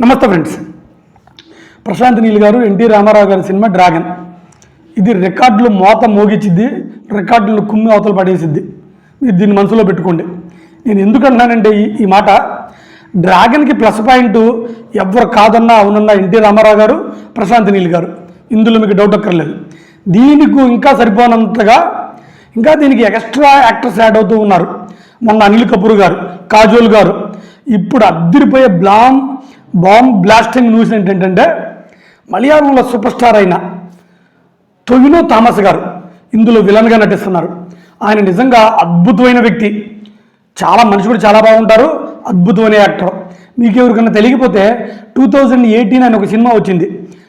నమస్తే ఫ్రెండ్స్. ప్రశాంత్ నీల్ గారు ఎన్టీ రామారావు గారి సినిమా డ్రాగన్. ఇది రికార్డులు మోత మోగిచ్చిద్ది రికార్డులు కుమ్మి అవతల పడేసిద్ది. మీరు దీన్ని మనసులో పెట్టుకోండి. నేను ఎందుకు అంటున్నానంటే ఈ ఈ మాట డ్రాగన్కి ప్లస్ పాయింట్ ఎవరు కాదన్నా అవునన్నా ఎన్టీ రామారావు గారు ప్రశాంత్ నీల్ గారు. ఇందులో మీకు డౌట్ అక్కర్లేదు. దీనికి ఇంకా సరిపోనంతగా ఇంకా దీనికి ఎక్స్ట్రా యాక్టర్స్ యాడ్ అవుతూ ఉన్నారు. మొన్న అనిల్ కపూర్ గారు కాజోల్ గారు. ఇప్పుడు అద్దరిపోయే బ్లామ్ బాంబ్ బ్లాస్టింగ్ న్యూస్ ఏంటంటే మలయాళంలో సూపర్ స్టార్ అయిన టొవినో థామస్ గారు ఇందులో విలన్గా నటిస్తున్నారు. ఆయన నిజంగా అద్భుతమైన వ్యక్తి. చాలా మనిషి కూడా చాలా బాగుంటారు. అద్భుతమైన యాక్టర్. మీకు ఎవరికైనా తెలియకపోతే టూ థౌజండ్ ఎయిటీన్ అని ఒక సినిమా వచ్చింది.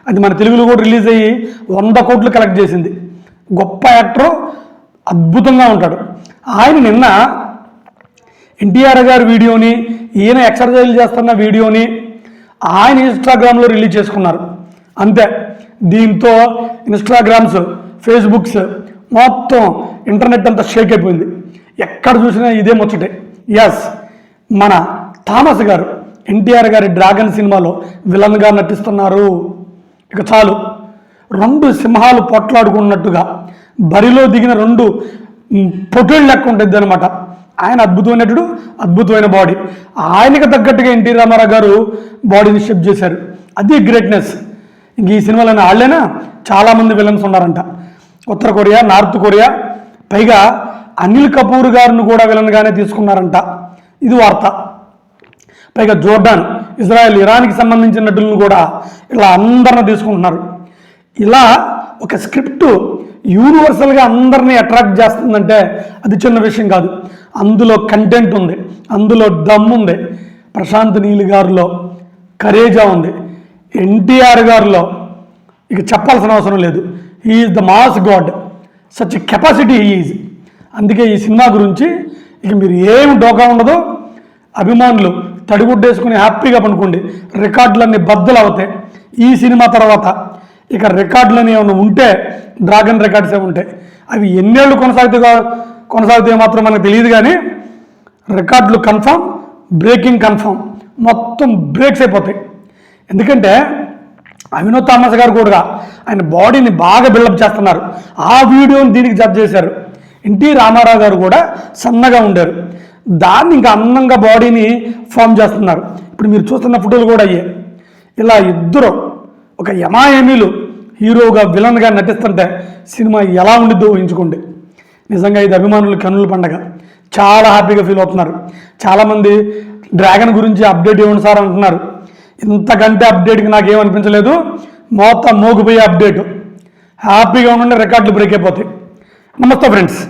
అది మన తెలుగులో కూడా రిలీజ్ అయ్యి వంద కోట్లు కలెక్ట్ చేసింది. గొప్ప యాక్టర్ అద్భుతంగా ఉంటాడు. ఆయన నిన్న ఎన్టీఆర్ గారి వీడియోని ఈయన ఎక్సర్సైజ్ చేస్తున్న వీడియోని ఆయన ఇన్స్టాగ్రామ్లో రిలీజ్ చేసుకున్నారు. అంతే. దీంతో ఇన్స్టాగ్రామ్స్ ఫేస్బుక్స్ మొత్తం ఇంటర్నెట్ అంతా షేక్ అయిపోయింది. ఎక్కడ చూసినా ఇదే ముచ్చటే. ఎస్ మన థామస్ గారు ఎన్టీఆర్ గారి డ్రాగన్ సినిమాలో విలన్గా నటిస్తున్నారు. ఇక చాలు. రెండు సింహాలు పొట్లాడుకున్నట్టుగా బరిలో దిగిన రెండు మ్, లెక్క ఉంటుంది అనమాట ఆయన అద్భుతమైన నటుడు అద్భుతమైన బాడీ ఆయనకు తగ్గట్టుగా ఎన్టీ రామారావు గారు బాడీని షేప్ చేశారు. అది గ్రేట్నెస్ ఇంక ఈ సినిమాలో వాళ్ళేనా చాలామంది విలన్స్ ఉన్నారంట. ఉత్తర కొరియా నార్త్ కొరియా పైగా అనిల్ కపూర్ గారిని కూడా విలన్గానే తీసుకున్నారంట. ఇది వార్త. పైగా జోర్డాన్ ఇజ్రాయెల్ ఇరాన్కి సంబంధించిన నటులను కూడా ఇలా అందరిని తీసుకుంటున్నారు. ఇలా ఒక స్క్రిప్ట్ యూనివర్సల్గా అందరినీ అట్రాక్ట్ చేస్తుందంటే అది చిన్న విషయం కాదు. అందులో కంటెంట్ ఉంది అందులో దమ్ ఉంది. ప్రశాంత్ నీల్ గారిలో కరేజా ఉంది. ఎన్టీఆర్ గారిలో ఇక చెప్పాల్సిన అవసరం లేదు. Is the mass god such capacity is అందుకే ఈ సినిమా గురించి ఇక మీరు ఏం డోకా ఉండదో. అభిమానులు తడిగుడ్డేసుకుని హ్యాపీగా పనుకోండి. రికార్డులన్నీ బద్దలు అవుతాయి. ఈ సినిమా తర్వాత ఇక రికార్డులని ఏమైనా ఉంటే డ్రాగన్ రికార్డ్స్ రికార్డ్సే ఉంటాయి. అవి ఎన్నేళ్ళు కొనసాగుతాయి కొనసాగుతాయో మాత్రం మనకు తెలియదు కానీ రికార్డులు కన్ఫామ్ బ్రేకింగ్ కన్ఫామ్ మొత్తం బ్రేక్స్ అయిపోతాయి. ఎందుకంటే అవినోద్ థామస్ గారు కూడా ఆయన బాడీని బాగా బిల్డప్ చేస్తున్నారు. ఆ వీడియోని దీనికి జడ్జ్ చేశారు. ఎన్టీ రామారావు గారు కూడా సన్నగా ఉండారు. దాన్ని ఇంకా అందంగా బాడీని ఫామ్ చేస్తున్నారు. ఇప్పుడు మీరు చూస్తున్న ఫోటోలు కూడా అయ్యే ఇలా ఇద్దరు ఒక యమాయమీలు హీరోగా విలన్గా నటిస్తుంటే సినిమా ఎలా ఉండిద్దో ఊహించుకోండి. నిజంగా ఇది అభిమానులు కన్నుల పండగ. చాలా హ్యాపీగా ఫీల్ అవుతున్నారు. చాలామంది డ్రాగన్ గురించి అప్డేట్ ఇవ్వండి సార్ అంటున్నారు. ఇంతకంటే అప్డేట్కి నాకేమనిపించలేదు మొత్తం మోగిపోయే అప్డేట్. హ్యాపీగా ఉండండి రికార్డులు బ్రేక్ అయిపోతాయి. నమస్తే ఫ్రెండ్స్.